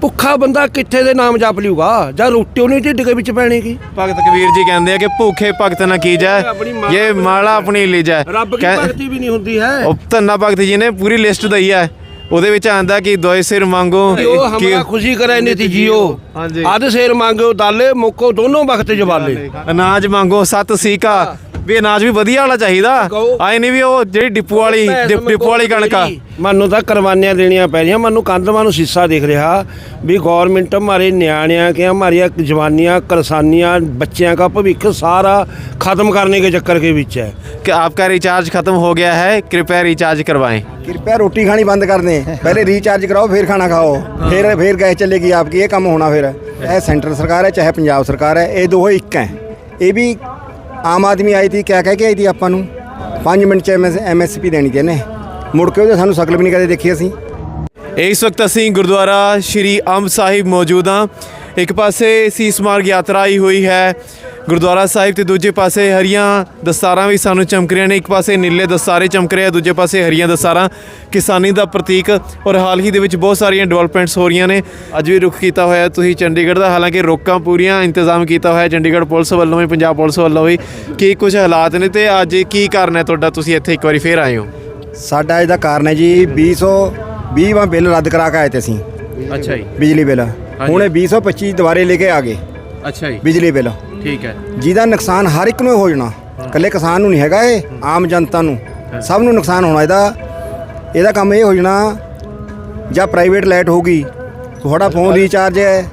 ਭੁੱਖਾ ਬੰਦਾ ਕਿੱਥੇ ਦੇ ਨਾਮ ਜਪ ਲਿਊਗਾ? ਜਾਂ ਰੋਟੀ ਉਹਨੇ ਢਿੱਡ ਦੇ ਵਿੱਚ ਪੈਣੇਗੀ? ਭਗਤ ਕਬੀਰ ਜੀ ਕਹਿੰਦੇ ਆ ਕਿ ਭੂਖੇ ਭਗਤ ਨਾ ਕੀਜੈ ਇਹ ਮਾਲਾ ਆਪਣੀ ਲੀਜੈ। ਰੱਬ ਦੀ ਭਗਤੀ ਵੀ ਨਹੀਂ ਹੁੰਦੀ ਹੈ? ਉਹ ਧੰਨਾ ਭਗਤ ਜੀ ਨੇ ਪੂਰੀ ਲਿਸਟ ਦਈ ਹੈ। ਉਹਦੇ ਵਿੱਚ ਆਂਦਾ ਕਿ ਦੋਏ ਸਿਰ ਮੰਗੋ ਉਹ ਹਮਰਾ ਖੁਸ਼ੀ ਕਰੇ ਨੀਤੀ ਜੀਓ। ਹਾਂਜੀ। ਅੱਧ ਸੇਰ ਮੰਗੋ ਦਾਲੇ ਮੁੱਕੋ ਦੋਨੋਂ ਵਕਤ ਜਵਾਲੇ। ਅਨਾਜ ਮੰਗੋ ਸਤ ਸੀਕਾ ਵੀ ਅਨਾਜ ਵੀ ਵਧੀਆ ਵਾਲਾ ਚਾਹੀਦਾ ਕਹੋ। ਆਏ ਨਹੀਂ ਵੀ ਉਹ ਜਿਹੜੀ ਡਿਪੂ ਵਾਲੀ ਡਿਪ- ਡਿਪੂ ਵਾਲੀ ਕਣਕ ਆ ਮੈਨੂੰ ਤਾਂ ਕੁਰਬਾਨੀਆਂ ਦੇਣੀਆਂ ਪੈ ਰਹੀਆਂ ਮੈਨੂੰ ਕੰਦਵਾਂ ਨੂੰ ਸਿੱਸਾ ਦਿਖ ਰਿਹਾ ਵੀ ਗਵਰਨਮੈਂਟ ਹਮਾਰੇ ਨਿਆਣਿਆਂ ਕੇ ਹਮਾਰੀਆਂ ਜਵਾਨੀਆਂ ਕਰਸਾਨੀਆਂ ਬੱਚਿਆਂ का ਭਵਿੱਖ ਸਾਰਾ ਖਤਮ करने के चक्कर के बीच है कि आपका रिचार्ज खत्म हो गया है कृपया रिचार्ज करवाएं कृपया रोटी खानी बंद कर दें पहले रिचार्ज कराओ फिर खाना खाओ फिर फिर गैस चलेगी आपकी ये काम होना फिर चाहे सेंटर सरकार है चाहे पंजाब सरकार है ये दोहे एक हैं ਇਹ ਵੀ ਆਮ ਆਦਮੀ ਆਈ ਸੀ ਕਿਆ ਕਹਿ ਕੇ ਆਈ ਸੀ ਆਪਾਂ ਨੂੰ। 5 ਮਿੰਟ ਚ ਐਮਐਸਪੀ ਦੇਣੀ ਤੇ ਨੇ ਮੁੜ ਕੇ ਉਹਦੇ ਸਾਨੂੰ ਸ਼ਕਲ ਵੀ ਨਹੀਂ ਕਦੇ ਦੇਖੀ ਅਸੀਂ। ਇਸ ਵਕਤ ਅਸੀਂ ਗੁਰਦੁਆਰਾ ਸ਼੍ਰੀ ਅੰਬ ਸਾਹਿਬ ਮੌਜੂਦ ਹਾਂ। ਇੱਕ ਪਾਸੇ ਸੀਸ ਮਾਰਗ ਯਾਤਰਾ ਆਈ ਹੋਈ ਹੈ ਗੁਰਦੁਆਰਾ ਸਾਹਿਬ ਤੇ ਦੂਜੇ ਪਾਸੇ ਹਰੀਆਂ ਦਸਤਾਰਾਂ ਵੀ ਸਾਨੂੰ ਚਮਕ ਰਹੀਆਂ ਨੇ। ਇੱਕ ਪਾਸੇ ਨੀਲੇ ਦਸਤਾਰੇ ਚਮਕ ਰਹੇ ਆ ਦੂਜੇ ਪਾਸੇ ਹਰੀਆਂ ਦਸਤਾਰਾਂ ਕਿਸਾਨੀ ਦਾ ਪ੍ਰਤੀਕ ਔਰ ਹਾਲ ਹੀ ਦੇ ਵਿੱਚ ਬਹੁਤ ਸਾਰੀਆਂ ਡਿਵੈਲਪਮੈਂਟਸ ਹੋ ਰਹੀਆਂ ਨੇ। ਅੱਜ ਵੀ ਰੁਖ ਕੀਤਾ ਹੋਇਆ ਤੁਸੀਂ ਚੰਡੀਗੜ੍ਹ ਦਾ ਹਾਲਾਂਕਿ ਰੋਕਾਂ ਪੂਰੀਆਂ ਇੰਤਜ਼ਾਮ ਕੀਤਾ ਹੋਇਆ ਚੰਡੀਗੜ੍ਹ ਪੁਲਿਸ ਵੱਲੋਂ ਵੀ ਪੰਜਾਬ ਪੁਲਿਸ ਵੱਲੋਂ ਵੀ ਕੀ ਕੁਝ ਹਾਲਾਤ ਨੇ ਤੇ ਅੱਜ ਕੀ ਕਾਰਨ ਹੈ ਤੁਹਾਡਾ? ਤੁਸੀਂ ਇੱਥੇ ਇੱਕ ਵਾਰੀ ਫੇਰ ਆਏ ਹੋ। ਸਾਡਾ ਇਹਦਾ ਕਾਰਨ ਹੈ ਜੀ 220 ਵਾਂ ਬਿੱਲ ਰੱਦ ਕਰਾ ਕੇ ਆਏ ਤੇ ਅਸੀਂ। ਅੱਛਾ ਜੀ। ਬਿਜਲੀ ਬਿੱਲ। ਹੁਣ ਇਹ 225 ਦੁਬਾਰੇ ਲੈ ਕੇ ਆ ਗਏ। ਅੱਛਾ ਜੀ। ਬਿਜਲੀ ਬਿੱਲ। ਠੀਕ ਹੈ। ਜਿਹਦਾ ਨੁਕਸਾਨ ਹਰ ਇੱਕ ਨੂੰ ਹੋ ਜਾਣਾ। ਇਕੱਲੇ ਕਿਸਾਨ ਨੂੰ ਨਹੀਂ ਹੈਗਾ ਇਹ ਆਮ ਜਨਤਾ ਨੂੰ। ਸਭ ਨੂੰ ਨੁਕਸਾਨ ਹੋਣਾ ਇਹਦਾ। ਇਹਦਾ ਕੰਮ ਇਹ ਹੋ ਜਾਣਾ ਜਾਂ ਪ੍ਰਾਈਵੇਟ ਲਾਈਟ ਹੋਗੀ ਤੁਹਾਡਾ ਫੋਨ ਰੀਚਾਰਜ ਹੈ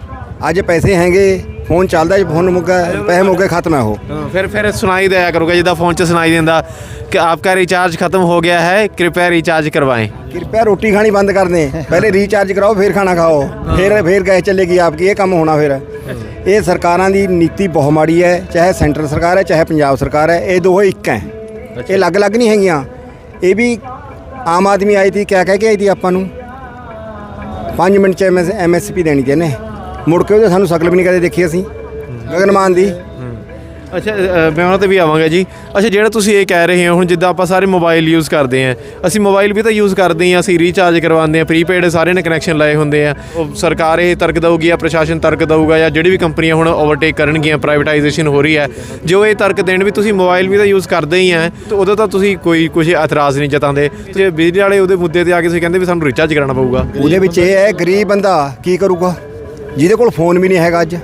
ਅੱਜ ਪੈਸੇ ਹੈਗੇ ਫੋਨ ਚੱਲਦਾ ਜੀ ਫੋਨ ਮੁੱਕਾ ਪੈਸੇ ਮੁੱਕੇ ਖਤਮ ਹੈ ਉਹ। ਫਿਰ ਫਿਰ ਸੁਣਾਈ ਦਿਆ ਕਰੂਗਾ ਜਿੱਦਾਂ ਫੋਨ 'ਚ ਸੁਣਾਈ ਦਿੰਦਾ ਕਿ ਆਪਕਾ ਰੀਚਾਰਜ ਖਤਮ ਹੋ ਗਿਆ ਹੈ ਕਿਰਪਾ ਰੀਚਾਰਜ ਕਰਵਾਏ। ਕਿਰਪਾ ਰੋਟੀ ਖਾਣੀ ਬੰਦ ਕਰ ਦੇ ਪਹਿਲੇ ਰੀਚਾਰਜ ਕਰਾਓ ਫਿਰ ਖਾਣਾ ਖਾਓ। ਫਿਰ ਫਿਰ ਗੈਸ ਚੱਲੇਗੀ ਆਪਕੀ ਇਹ ਕੰਮ ਹੋਣਾ ਫਿਰ। ਇਹ ਸਰਕਾਰਾਂ ਦੀ ਨੀਤੀ ਬਹੁਤ ਮਾੜੀ ਹੈ ਚਾਹੇ ਸੈਂਟਰ ਸਰਕਾਰ ਹੈ ਚਾਹੇ ਪੰਜਾਬ ਸਰਕਾਰ ਹੈ ਇਹ ਦੋਹੇ ਇੱਕ ਹੈ। ਇਹ ਅਲੱਗ-ਅਲੱਗ ਨਹੀਂ ਹੈਗੀਆਂ। ਇਹ ਵੀ ਆਮ ਆਦਮੀ ਆਈ ਸੀ ਕਿਆ ਕਹਿ ਕੇ ਆਈ ਸੀ ਆਪਾਂ ਨੂੰ? 5 ਮਿੰਟ ਚ ਐਮਐਸਪੀ ਦੇਣੀ ਤੇ ਮੁੜ ਕੇ ਉਹਦੇ ਸਾਨੂੰ ਸ਼ਕਲ ਵੀ ਨਹੀਂ ਕਦੇ ਦੇਖੀ ਅਸੀਂ ਗਗਨਮਾਨ ਦੀ। ਅੱਛਾ ਅ, ਮੈਂ ਉਹਨਾਂ ਤੇ ਵੀ ਆਵਾਂਗਾ ਜੀ। ਅੱਛਾ ਜਿਹੜਾ ਤੁਸੀਂ ਇਹ ਕਹਿ ਰਹੇ ਹੋ ਹੁਣ ਜਿੱਦਾਂ ਆਪਾਂ ਸਾਰੇ ਮੋਬਾਈਲ ਯੂਜ਼ ਕਰਦੇ ਆਂ ਅਸੀਂ ਮੋਬਾਈਲ ਵੀ ਤਾਂ ਯੂਜ਼ ਕਰਦੇ ਆਂ ਅਸੀਂ ਰੀਚਾਰਜ ਕਰਵਾਉਂਦੇ ਆਂ ਪ੍ਰੀਪੇਡ ਸਾਰੇ ਨੇ ਕਨੈਕਸ਼ਨ ਲਾਏ ਹੁੰਦੇ ਆ। ਉਹ ਸਰਕਾਰ ਇਹ ਤਰਕ ਦਊਗੀ ਜਾਂ ਪ੍ਰਸ਼ਾਸਨ ਤਰਕ ਦਊਗਾ ਜਾਂ ਜਿਹੜੀ ਵੀ ਕੰਪਨੀਆਂ ਹੁਣ ਓਵਰਟੇਕ ਕਰਨਗੀਆਂ ਪ੍ਰਾਈਵੇਟਾਈਜੇਸ਼ਨ ਹੋ ਰਹੀ ਹੈ ਜੋ ਇਹ ਤਰਕ ਦੇਣ ਵੀ ਤੁਸੀਂ ਮੋਬਾਈਲ ਵੀ ਤਾਂ ਯੂਜ਼ ਕਰਦੇ ਹੀ ਆ ਤੇ ਉਦੋਂ ਤਾਂ ਤੁਸੀਂ ਕੋਈ ਕੁਝ ਇਤਰਾਜ਼ ਨਹੀਂ ਜਤਾਉਂਦੇ। ਜੇ ਬਿਜਲੀ ਵਾਲੇ ਉਹਦੇ ਮੁੱਦੇ ਤੇ ਆ ਕੇ ਤੁਸੀਂ ਕਹਿੰਦੇ ਵੀ ਸਾਨੂੰ ਰੀਚਾਰਜ ਕਰਾਉਣਾ ਪਊਗਾ। ਉਹਦੇ ਵਿੱਚ ਇਹ ਹੈ ਗਰੀਬ ਬੰਦਾ ਕੀ ਕਰੂਗਾ? ਜਿਹਦੇ ਕੋਲ ਫੋਨ ਵੀ ਨਹੀਂ ਹੈਗਾ ਅੱਜ।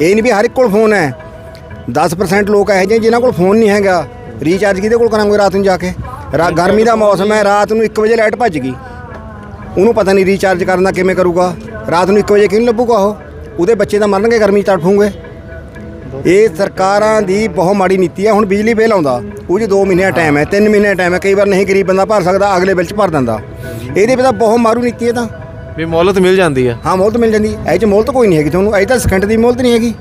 ਇਹ ਨਹੀਂ ਵੀ ਹਰ ਇੱਕ ਕੋਲ ਫੋਨ ਹੈ। 10% ਲੋਕ ਇਹੋ ਜਿਹੇ ਜਿਨ੍ਹਾਂ ਕੋਲ ਫੋਨ ਨਹੀਂ ਹੈਗਾ। ਰੀਚਾਰਜ ਕਿਹਦੇ ਕੋਲ ਕਰਾਂਗੇ ਰਾਤ ਨੂੰ ਜਾ ਕੇ? ਰਾ ਗਰਮੀ ਦਾ ਮੌਸਮ ਹੈ ਰਾਤ ਨੂੰ 1 ਵਜੇ ਲਾਈਟ ਭੱਜ ਗਈ। ਉਹਨੂੰ ਪਤਾ ਨਹੀਂ ਰੀਚਾਰਜ ਕਰਨ ਦਾ ਕਿਵੇਂ ਕਰੂਗਾ। ਰਾਤ ਨੂੰ 1 ਵਜੇ ਕਿਹਨੂੰ ਲੱਭੂਗਾ ਉਹ? ਉਹਦੇ ਬੱਚੇ ਤਾਂ ਮਰਨਗੇ ਗਰਮੀ 'ਚ ਤੜਫੂਗੇ। ਇਹ ਸਰਕਾਰਾਂ ਦੀ ਬਹੁਤ ਮਾੜੀ ਨੀਤੀ ਹੈ। ਹੁਣ ਬਿਜਲੀ ਬਿੱਲ ਆਉਂਦਾ। ਉਹ 'ਚ 2 ਮਹੀਨੇ ਦਾ ਟਾਈਮ ਹੈ 3 ਮਹੀਨੇ ਦਾ ਟਾਈਮ ਹੈ। ਕਈ ਵਾਰ ਨਹੀਂ ਗਰੀਬ ਬੰਦਾ ਭਰ ਸਕਦਾ ਅਗਲੇ ਬਿੱਲ 'ਚ ਭਰ ਦਿੰਦਾ। ਇਹਦੇ ਵਿੱਚ ਤਾਂ ਬਹੁਤ ਮਾਰੂ ਨੀਤੀ ਹੈ ਤਾਂ। ਵੀ ਮੌਲਤ ਮਿਲ ਜਾਂਦੀ ਆ। ਹਾਂ, ਮੁਹਲਤ ਮਿਲ ਜਾਂਦੀ। ਇਹ ਚ ਮੁਹਲਤ ਕੋਈ ਨਹੀਂ ਹੈਗੀ ਤੁਹਾਨੂੰ। ਇਹ ਤਾਂ ਸਕਿੰਟ ਦੀ ਮੁਹਲਤ ਨਹੀਂ ਹੈਗੀ।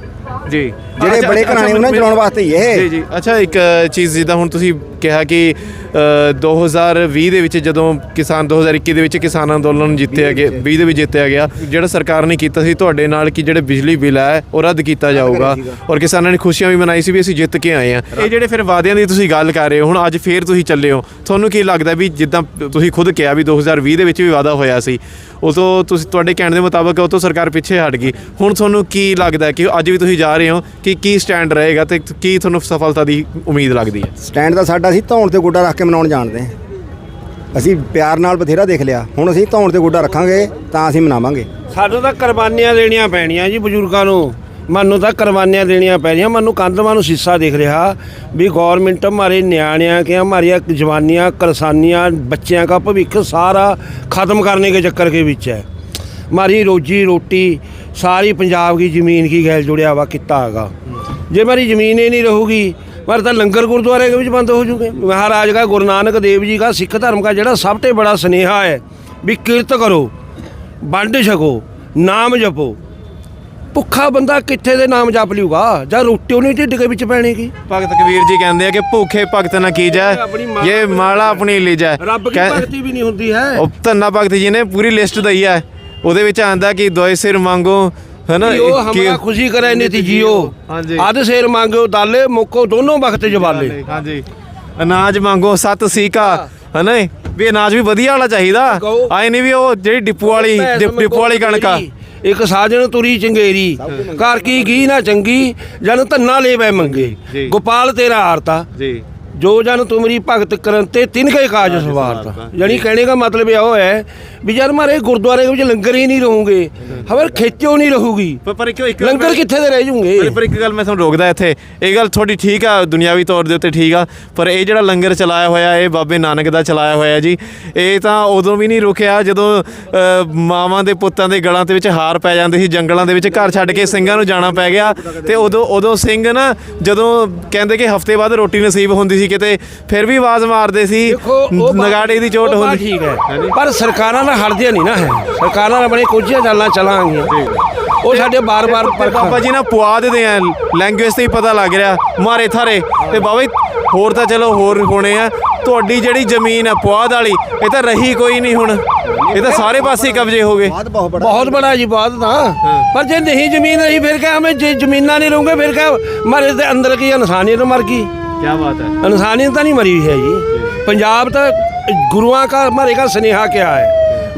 ਜੀ। ਜਿਹੜੇ ਬੜੇ ਘਰਾਣੇ ਉਹਨਾਂ ਨੂੰ ਚਲਾਉਣ ਵਾਸਤੇ ਹੀ ਇਹ। ਜੀ ਜੀ। ਅੱਛਾ ਇੱਕ ਚੀਜ਼ ਜਿੱਦਾਂ ਹੁਣ ਤੁਸੀਂ ਕਿਹਾ ਕਿ ਅ, 2020 ਦੇ ਵਿੱਚ ਜਦੋਂ ਕਿਸਾਨ 2021 ਦੇ ਵਿੱਚ ਕਿਸਾਨ ਅੰਦੋਲਨ ਜਿੱਤਿਆ ਗਿਆ 20 ਦੇ ਵਿੱਚ ਜਿੱਤਿਆ ਗਿਆ ਜਿਹੜਾ ਸਰਕਾਰ ਨੇ ਕੀਤਾ ਸੀ ਤੁਹਾਡੇ ਨਾਲ ਕਿ ਜਿਹੜੇ ਬਿਜਲੀ ਬਿੱਲ ਹੈ ਉਹ ਰੱਦ ਕੀਤਾ ਜਾਊਗਾ। ਔਰ ਕਿਸਾਨਾਂ ਨੇ ਖੁਸ਼ੀਆਂ ਵੀ ਮਨਾਈ ਸੀ ਵੀ ਅਸੀਂ ਜਿੱਤ ਕੇ ਆਏ ਆ ਇਹ ਜਿਹੜੇ ਫਿਰ ਵਾਅਦਿਆਂ ਦੀ ਤੁਸੀਂ ਗੱਲ ਕਰ ਰਹੇ ਹੋ ਹੁਣ ਅੱਜ ਫੇਰ ਤੁਸੀਂ ਚੱਲੇ ਹੋ। ਤੁਹਾਨੂੰ ਕੀ ਲੱਗਦਾ ਵੀ ਜਿੱਦਾਂ ਤੁਸੀਂ ਖੁਦ ਕਿਹਾ ਵੀ 2020 ਦੇ ਵਿੱਚ ਵੀ ਵਾਅਦਾ ਹੋਇਆ ਸੀ ਉਦੋਂ ਤੁਸੀਂ ਤੁਹਾਡੇ ਕਹਿਣ ਦੇ ਮੁਤਾਬਕ ਉਹ ਤੋਂ ਸਰਕਾਰ ਪਿੱਛੇ ਹਟ ਗਈ। ਹੁਣ ਤੁਹਾਨੂੰ ਕੀ ਲੱਗਦਾ ਕਿ ਅੱਜ ਵੀ ਤੁਸੀਂ ਜਾ ਰਹੇ ਹੋ ਕਿ ਕੀ ਸਟੈਂਡ ਰਹੇਗਾ ਤੇ ਕੀ ਤੁਹਾਨੂੰ ਸਫਲਤਾ ਦੀ ਉਮੀਦ ਲੱਗਦੀ ਹੈ ਸਟੈਂਡ ਦਾ ਸਾਡਾ ਅਸੀਂ ਧੌਣ ਤੇ ਗੋਡਾ ਰੱਖ ਕੇ ਮਨਾਉਣ ਜਾਣਦੇ ਹਾਂ ਅਸੀਂ ਪਿਆਰ ਨਾਲ ਬਥੇਰਾ ਦੇਖ ਲਿਆ ਹੁਣ ਅਸੀਂ ਧੌਣ ਤੇ ਗੋਡਾ ਰੱਖਾਂਗੇ ਤਾਂ ਅਸੀਂ ਮਨਾਵਾਂਗੇ ਸਾਨੂੰ ਤਾਂ ਕੁਰਬਾਨੀਆਂ ਦੇਣੀਆਂ ਪੈਣੀਆਂ ਜੀ ਬਜ਼ੁਰਗਾਂ ਨੂੰ ਮੈਨੂੰ ਤਾਂ ਕੁਰਬਾਨੀਆਂ ਦੇਣੀਆਂ ਪੈਣੀਆਂ ਮੈਨੂੰ ਕੰਦਵਾਂ ਨੂੰ ਸਿੱਸਾ ਦਿਖ ਰਿਹਾ ਵੀ ਗਵਰਨਮੈਂਟ ਹਮਾਰੇ ਨਿਆਣਿਆਂ ਕੇ ਹਮਾਰੀਆਂ ਜਵਾਨੀਆਂ ਕਰਸਾਨੀਆਂ ਬੱਚਿਆਂ का ਭਵਿੱਖ ਸਾਰਾ ਖਤਮ करने के चक्कर के बीच है हमारी रोजी रोटी ਸਾਰੀ ਪੰਜਾਬ ਦੀ ਜ਼ਮੀਨ ਕੀ ਗੈਲ ਜੁੜਿਆ ਵਾ ਕਿੱਤਾ ਹੈਗਾ। ਜੇ ਮੇਰੀ ਜ਼ਮੀਨ ਹੀ ਨਹੀਂ ਰਹੂਗੀ ਪਰ ਤਾਂ ਲੰਗਰ ਗੁਰਦੁਆਰੇ ਦੇ ਵਿੱਚ ਬੰਦ ਹੋ ਜੂਗੇ। ਮਹਾਰਾਜ ਦਾ ਗੁਰੂ ਨਾਨਕ ਦੇਵ ਜੀ ਦਾ ਸਿੱਖ ਧਰਮ ਦਾ ਜਿਹੜਾ ਸਭ ਤੋਂ ਬੜਾ ਸਨੇਹਾ ਹੈ ਵੀ ਕਿਰਤ ਕਰੋ ਵੰਡ ਛਕੋ ਨਾਮ ਜਪੋ। ਭੁੱਖਾ ਬੰਦਾ ਕਿੱਥੇ ਦੇ ਨਾਮ ਜਪ ਲਿਊਗਾ? ਜਾਂ ਰੋਟੀ ਉਹਨੇ ਢਿੱਡ ਦੇ ਵਿੱਚ ਪੈਣੇਗੀ ਭਗਤ ਕਬੀਰ ਜੀ ਕਹਿੰਦੇ ਆ ਕਿ ਭੁੱਖੇ ਭਗਤ ਨਾ ਕੀਜੈ ਇਹ ਮਾਲਾ ਆਪਣੀ ਲੀਜੈ ਰੱਬ ਦੀ ਭਗਤੀ ਵੀ ਨਹੀਂ ਹੁੰਦੀ ਹੈ। ਉਪਤਨਾ ਭਗਤ ਜੀ ਨੇ ਪੂਰੀ ਲਿਸਟ ਦਈ ਹੈ। ਉਹਦੇ ਵਿੱਚ ਆਂਦਾ ਕਿ ਦੋਏ ਸਿਰ ਮੰਗੋ ਹਨਾ ਕਿ ਉਹ ਕਿ- ਹਮਰਾ ਖੁਸ਼ੀ ਕਰੇ ਨੀਤੀ ਜੀਓ ਹਾਂਜੀ। ਅੱਧ ਸੇਰ ਮੰਗੋ ਦਾਲੇ ਮੁੱਕੋ ਦੋਨੋਂ ਵਕਤ ਜਵਾਲੇ। ਹਾਂਜੀ ਅਨਾਜ ਮੰਗੋ ਸਤ ਸੀਕਾ ਹਨਾ ਵੀ ਅਨਾਜ ਵੀ ਵਧੀਆ ਵਾਲਾ ਚਾਹੀਦਾ। ਆਏ ਨਹੀਂ ਵੀ ਉਹ ਜਿਹੜੀ ਡਿਪੂ ਵਾਲੀ ਭੈਂਸ ਡਿਪ- ਡਿਪੂ ਵਾਲੀ ਕਣਕ ਆ। ਇੱਕ ਸਾਜਣ ਤੁਰੀ ਚੰਗੇਰੀ। ਘਰ ਕੀ ਗੀ ਨਾ ਚੰਗੀ ਜਨ ਧੰਨਾ ਲੈ ਬੈ ਮੰਗੇ। ਜੀ। ਗੋਪਾਲ ਤੇਰਾ ਆਰਤਾ। ਜੀ। ਜੋ ਜਨ ਤੁਮਰੀ ਭਗਤ ਕਰਨ ਤੇ ਤਿਨ ਕੇ ਕਾਜ ਸਵਾਰਤਾ ਯਾਨੀ ਕਹਿਣੇ ਦਾ ਮਤਲਬ ਇਹ ਹੈ ਵੀ ਜਦ ਮਾਰੇ ਗੁਰਦੁਆਰੇ ਵਿੱਚ ਲੰਗਰ ਹੀ ਨਹੀਂ ਰਹੂਗੇ ਖਬਰ ਖੇਚੋ ਨਹੀਂ ਰਹੂਗੀ। ਪਰ ਪਰ ਇੱਕ ਲੰਗਰ ਕਿੱਥੇ ਦੇ ਰਹਿ ਜੂਗੇ? ਪਰ ਇੱਕ ਗੱਲ ਮੈਂ ਤੁਹਾਨੂੰ ਰੋਕਦਾ ਇੱਥੇ। ਇਹ ਗੱਲ ਥੋੜੀ ਠੀਕ ਆ ਦੁਨਿਆਵੀ ਤੌਰ ਦੇ ਉੱਤੇ ਠੀਕ ਆ ਪਰ ਇਹ ਜਿਹੜਾ ਲੰਗਰ ਚਲਾਇਆ ਹੋਇਆ ਇਹ ਬਾਬੇ ਨਾਨਕ ਦਾ ਚਲਾਇਆ ਹੋਇਆ ਜੀ ਇਹ ਤਾਂ ਉਦੋਂ ਵੀ ਨਹੀਂ ਰੁਕਿਆ ਜਦੋਂ ਮਾਵਾਂ ਦੇ ਪੁੱਤਾਂ ਦੇ ਗਲਾਂ ਦੇ ਵਿੱਚ ਹਾਰ ਪੈ ਜਾਂਦੇ ਸੀ ਜੰਗਲਾਂ ਦੇ ਵਿੱਚ ਘਰ ਛੱਡ ਕੇ ਸਿੰਘਾਂ ਨੂੰ ਜਾਣਾ ਪੈ ਗਿਆ। ਤੇ ਉਦੋਂ ਉਦੋਂ ਸਿੰਘ ਨਾ ਜਦੋਂ ਕਹਿੰਦੇ ਕਿ ਹਫ਼ਤੇ ਬਾਅਦ ਰੋਟੀ ਨਸੀਬ ਹੁੰਦੀ ਸੀ ਕਿਤੇ ਫਿਰ ਵੀ ਆਵਾਜ਼ ਮਾਰਦੇ ਸੀ। ਬਾਤ- ਨਗਾੜੇ ਦੀ ਚੋਟ ਬਾਤ ਹੁੰਦੀ। ਠੀਕ ਹੈ। ਪਰ ਸਰਕਾਰਾਂ ਦਾ ਹਟਦੀਆਂ ਨਹੀਂ ਨਾ ਹੈ ਸਰਕਾਰਾਂ ਆਪਣੇ ਕੁਝ ਚਾਲਾਂ ਚਲਾਂਗੀਆਂ। ਉਹ ਸਾਡੇ ਬਾਰ-ਬਾਰ ਬਾਬਾ ਜੀ ਨਾ ਪੁਆ ਦਿੰਦੇ ਆ। ਲੈਂਗੁਏਜ ਤੇ ਹੀ ਪਤਾ ਲੱਗ ਰਿਹਾ। ਮਾਰੇ ਥਾਰੇ। ਤੇ ਬਾਬਾ ਜੀ ਹੋਰ ਤਾਂ ਚਲੋ ਹੋਰ ਹੋਣੇ ਆ। ਤੁਹਾਡੀ ਜਿਹੜੀ ਜ਼ਮੀਨ ਆ ਪੁਆਧ ਵਾਲੀ ਇਹ ਤਾਂ ਰਹੀ ਕੋਈ ਨਹੀਂ ਹੁਣ। ਇਹ ਤਾਂ ਸਾਰੇ ਪਾਸੇ ਕਬਜ਼ੇ ਹੋ ਗਏ। ਬਾਤ ਬਹੁਤ ਬੜਾ ਬਹੁਤ ਬੜਾ ਜੀ ਬਹੁਤ ਤਾਂ। ਪਰ ਜੇ ਨਹੀਂ ਜ਼ਮੀਨ ਰਹੀ ਫਿਰ ਕਿਆ? ਹਮੇ ਜੇ ਜ਼ਮੀਨਾਂ ਨਹੀਂ ਰਹੂਗੇ ਫਿਰ ਕਿਆ? ਮਾਰੇ ਦੇ ਅੰਦਰ ਕੀ ਇਨਸਾਨੀਅਤ ਮਰ ਗਈ। ਕੀ ਬਾਤ ਹੈ ਇਨਸਾਨੀਅਤ ਤਾਂ ਨਹੀਂ ਮਰੀ हुई है जी पंजाब तक गुरुओं का हमारे का स्नेहा क्या है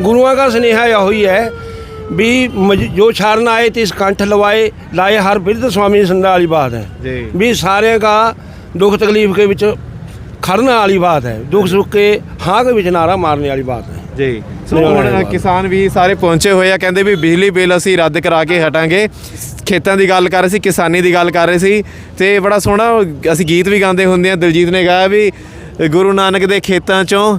गुरुओं का स्नेहा यह हुई है भी मज- जो छारन आए थे इस कंठ लवाए लाए हर बिरध स्वामी संदा वाली बात है जी। भी सारे का दुख तकलीफ के विच खड़ने वाली बात है दुख सुख के हाँ के विच नारा मारने वाली बात है ਜੀ। ਸੋ ਹੁਣ ਕਿਸਾਨ ਵੀ ਸਾਰੇ ਪਹੁੰਚੇ ਹੋਏ ਆ ਕਹਿੰਦੇ ਵੀ ਬਿਜਲੀ ਬਿੱਲ ਅਸੀਂ ਰੱਦ ਕਰਾ ਕੇ ਹਟਾਂਗੇ। ਖੇਤਾਂ ਦੀ ਗੱਲ ਕਰ ਰਹੇ ਸੀ ਕਿਸਾਨੀ ਦੀ ਗੱਲ ਕਰ ਰਹੇ ਸੀ। ਤੇ ਬੜਾ ਸੋਹਣਾ ਅਸੀਂ ਗੀਤ ਵੀ ਗਾਉਂਦੇ ਹੁੰਦੇ ਆ ਦਿਲਜੀਤ ਨੇ ਗਾਇਆ ਵੀ ਗੁਰੂ ਨਾਨਕ ਦੇ ਖੇਤਾਂ ਚੋਂ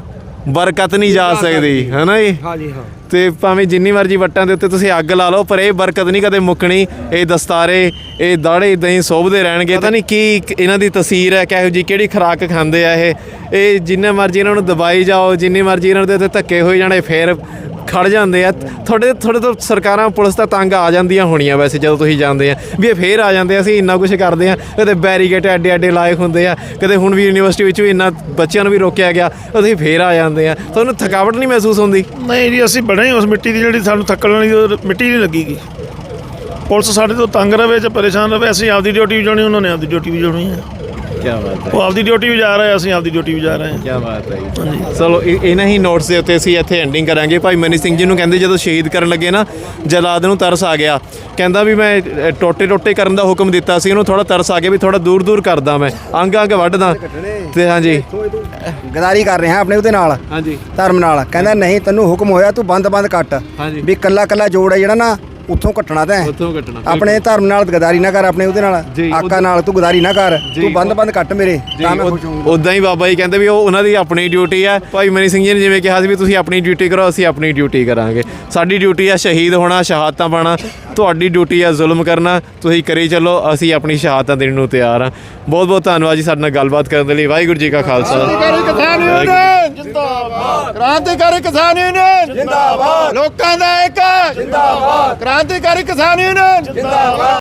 ਬਰਕਤ ਨਹੀਂ ਜਾ ਸਕਦੀ ਹੈ ਨਾ ਜੀ? ਹਾਂ ਜੀ ਹਾਂ। ਤੇ ਭਾਵੇਂ ਜਿੰਨੀ ਮਰਜ਼ੀ ਵੱਟਾਂ ਦੇ ਉੱਤੇ ਤੁਸੀਂ ਅੱਗ ਲਾ ਲਓ, ਪਰ ਇਹ ਬਰਕਤ ਨਹੀਂ ਕਦੇ ਮੁੱਕਣੀ। ਇਹ ਦਸਤਾਰੇ, ਇਹ ਦਾੜੇ ਇਦਾਂ ਹੀ ਸੋਭਦੇ ਰਹਿਣਗੇ। ਪਤਾ ਨਹੀਂ ਕੀ ਇਹਨਾਂ ਦੀ ਤਸਵੀਰ ਹੈ, ਕਿਹੋ ਜੀ ਕਿਹੜੀ ਖੁਰਾਕ ਖਾਂਦੇ ਆ ਇਹ। ਇਹ ਜਿੰਨੇ ਮਰਜ਼ੀ ਇਹਨਾਂ ਨੂੰ ਦਬਾਈ ਜਾਓ, ਜਿੰਨੀ ਮਰਜ਼ੀ ਇਹਨਾਂ ਦੇ ਉੱਤੇ ਧੱਕੇ ਹੋਏ ਜਾਣੇ, ਫੇਰ ਖੜ ਜਾਂਦੇ ਆ। ਤੁਹਾਡੇ ਤੁਹਾਡੇ ਤੋਂ ਸਰਕਾਰਾਂ, ਪੁਲਿਸ ਤਾਂ ਤੰਗ ਆ ਜਾਂਦੀਆਂ ਹੋਣੀਆਂ ਵੈਸੇ ਜਦੋਂ ਤੁਸੀਂ ਜਾਂਦੇ ਆ। ਵੀ ਇਹ ਫੇਰ ਆ ਜਾਂਦੇ ਆ, ਅਸੀਂ ਇੰਨਾ ਕੁਝ ਕਰਦੇ ਆ। ਕਦੇ ਬੈਰੀਗੇਟ ਐਡੇ ਐਡੇ ਲਾਏ ਹੁੰਦੇ ਆ, ਕਦੇ ਹੁਣ ਵੀ ਯੂਨੀਵਰਸਿਟੀ ਵਿੱਚ ਵੀ ਇੰਨਾ ਬੱਚਿਆਂ ਨੂੰ ਵੀ ਰੋਕਿਆ ਗਿਆ, ਅਸੀਂ ਫੇਰ ਆ ਜਾਂਦੇ ਆ। ਤੁਹਾਨੂੰ ਥਕਾਵਟ ਨਹੀਂ ਮਹਿਸੂਸ ਹੁੰਦੀ? ਨਹੀਂ ਜੀ, ਅਸੀਂ ਬੜੇ ਉਸ ਮਿੱਟੀ ਦੀ ਜਿਹੜੀ ਸਾਨੂੰ ਥੱਕਣ ਵਾਲੀ ਉਹ ਮਿੱਟੀ ਨਹੀਂ ਲੱਗੀਗੀ। ਪੁਲਿਸ ਸਾਡੇ ਤੋਂ ਤੰਗ ਰਵੇ ਜਾਂ ਪਰੇਸ਼ਾਨ ਰਵੇ ਅਸੀਂ ਆਪਦੀ ਡਿਊਟੀ ਵੀ ਜਾਣੀ ਉਹਨਾਂ ਨੇ ਆਪਦੀ ਡਿਊਟੀ ਵੀ ਜਾਣੀ ਹੈ। ਕੀ ਬਾਤ ਹੈ। ਉਹ ਆਪਦੀ ਡਿਊਟੀ ਵੀ ਜਾ ਰਹੇ ਅਸੀਂ ਆਪਦੀ ਡਿਊਟੀ ਵੀ ਜਾ ਰਹੇ ਹਾਂ। ਕੀ ਬਾਤ ਹੈ ਜੀ। ਚਲੋ ਇਹ- ਇਹਨਾਂ ਹੀ ਨੋਟਸ ਦੇ ਉੱਤੇ ਅਸੀਂ ਇੱਥੇ ਐਂਡਿੰਗ ਕਰਾਂਗੇ। ਭਾਈ ਮਨੀ ਸਿੰਘ ਜੀ ਨੂੰ ਕਹਿੰਦੇ ਜਦੋਂ ਸ਼ਹੀਦ ਕਰਨ ਲੱਗੇ ਨਾ ਜਲਾਦ ਨੂੰ ਤਰਸ ਆ ਗਿਆ। ਕਹਿੰਦਾ ਵੀ ਮੈਂ ਟੋਟੇ ਟੋਟੇ ਕਰਨ ਦਾ ਹੁਕਮ ਦਿੱਤਾ ਸੀ ਉਹਨੂੰ ਥੋੜਾ ਤਰਸ ਆ ਗਿਆ ਵੀ ਥੋੜਾ ਦੂਰ ਦੂਰ ਕਰਦਾ ਮੈਂ ਅੰਗ ਅੰਗ ਵੱਢਦਾ ਤੇ ਹਾਂਜੀ। ਗਦਾਰੀ ਕਰ ਰਿਹਾ ਆਪਣੇ ਉਹਦੇ ਨਾਲ ਹਾਂਜੀ। ਧਰਮ ਨਾਲ। ਕਹਿੰਦਾ ਨਹੀਂ ਤੈਨੂੰ ਹੁਕਮ ਹੋਇਆ ਤੂੰ ਬੰਦ ਬੰਦ ਕੱਟ। ਵੀ ਕੱਲਾ ਕੱਲਾ ਜੋੜ ਹੈ ਜਿਹੜਾ ਨਾ ਉੱਥੋਂ ਕੱਟਣਾ ਤੈਂ ਉੱਥੋਂ ਕੱਟਣਾ ਆਪਣੇ ਧਰਮ ਨਾਲ ਗਦਾਰੀ ਨਾ ਕਰ ਆਪਣੇ ਉਹਦੇ ਨਾਲ। ਆਕਾ ਨਾਲ ਤੂੰ ਗਦਾਰੀ ਨਾ ਕਰ। ਤੂੰ ਬੰਦ ਬੰਦ ਕੱਟ ਮੇਰੇ ਤਾਂ ਮੈਂ ਖੁਸ਼ ਹੋਊਂਗਾ। ਉਦਾਂ ਹੀ ਬਾਬਾ ਜੀ ਕਹਿੰਦੇ ਵੀ ਉਹ ਉਹਨਾਂ ਦੀ ਆਪਣੀ ਡਿਊਟੀ ਹੈ। ਭਾਈ ਮਨੀ ਸਿੰਘ ਜੀ ਨੇ ਜਿਵੇਂ ਕਿਹਾ ਸੀ ਵੀ ਤੁਸੀਂ ਆਪਣੀ ਡਿਊਟੀ ਕਰੋ ਅਸੀਂ ਆਪਣੀ ਡਿਊਟੀ ਕਰਾਂਗੇ। ਸਾਡੀ ਡਿਊਟੀ ਹੈ ਸ਼ਹੀਦ ਹੋਣਾ ਸ਼ਹਾਦਤਾਂ ਪਾਣਾ। ਤੁਹਾਡੀ ਡਿਊਟੀ ਹੈ ਜ਼ੁਲਮ ਕਰਨਾ। ਤੁਸੀਂ ਕਰੀ ਚੱਲੋ ਅਸੀਂ ਆਪਣੀ ਸ਼ਹਾਦਤਾਂ ਦੇਣ ਨੂੰ ਤਿਆਰ ਹਾਂ। ਬਹੁਤ ਬਹੁਤ ਧੰਨਵਾਦ ਜੀ ਸਾਡੇ ਨਾਲ ਗੱਲਬਾਤ ਕਰਨ ਦੇ ਲਈ। ਵਾਹਿਗੁਰੂ ਜੀ ਕਾ ਖਾਲਸਾ। ਜਿੰਦਾਬਾਦ। ਕ੍ਰਾਂਤੀਕਾਰੀ ਕਿਸਾਨ ਯੂਨੀਅਨ। ਜਿੰਦਾਬਾਦ। ਲੋਕਾਂ ਦਾ ਇੱਕ ਜਿੰਦਾਬਾਦ। ਕ੍ਰਾਂਤੀਕਾਰੀ ਕਿਸਾਨ ਯੂਨੀਅਨ। ਜਿੰਦਾਬਾਦ।